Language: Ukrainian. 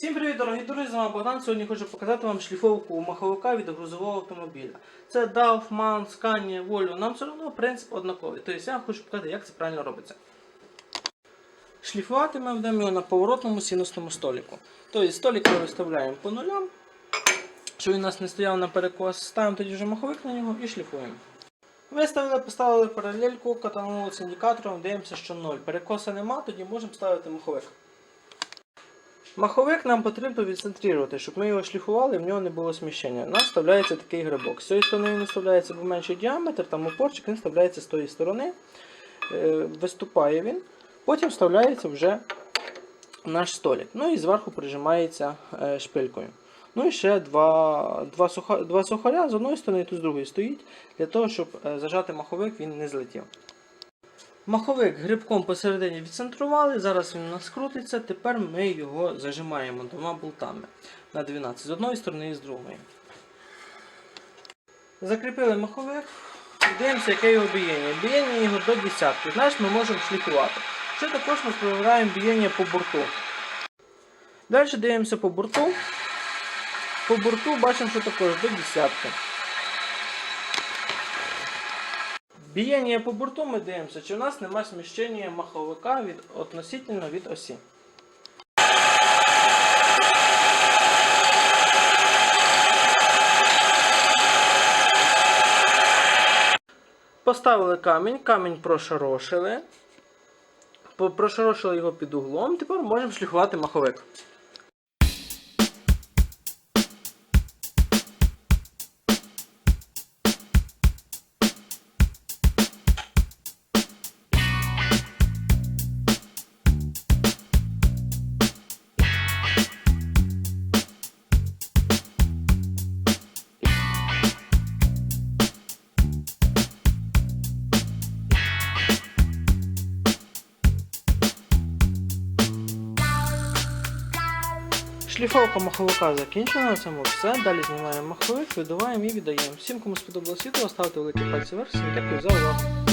Всім привіт, дорогі друзі! З вами Богдан. Сьогодні хочу показати вам шліфовку маховика від грузового автомобіля. Це DAF, Scania, Volvo. Нам все одно принцип однаковий. Тобто я хочу показати, як це правильно робиться. Шліфувати ми будемо його на поворотному сінусному століку. Тобто столик ми виставляємо по нулям, щоб він у нас не стояв на перекос. Ставимо тоді вже маховик на нього і шліфуємо. Виставили, поставили паралельку, катанули з індикатором, дивимося, що 0. Перекоса нема, тоді можемо ставити маховик. Маховик нам потрібно відцентрувати, щоб ми його шліфували, в нього не було сміщення. У нас вставляється такий грибок. З цієї сторони він вставляється бо менший діаметр, там опорчик, він вставляється з тої сторони, е, виступає він. Потім вставляється вже наш столик. Ну і зверху прижимається е, шпилькою. Ну і ще два, два, суха, два сухаря з одної сторони і з другої стоїть, для того, щоб е, зажати маховик, він не злетів. Маховик грибком посередині відцентрували, зараз він у нас крутиться, тепер ми його зажимаємо двома болтами на 12 з одної сторони і з другої. Закріпили маховик, дивимося, яке його бієння. Бієння його до десятки, значить ми можемо шліфувати. Ще також ми провираємо бієння по борту. Далі дивимося по борту. По борту бачимо, що також до десятки. Біяння по борту ми дивимося, чи в нас немає сміщення маховика від, относительно від осі. Поставили камінь, камінь прошорошили. Прошорошили його під углом, тепер можемо шліфувати маховик. Шліфовка маховика закінчена, на цьому все. Далі знімаємо маховик, видуваємо і віддаємо. Всім, кому сподобалось відео, ставте великі пальці вверх. Дякую за увагу.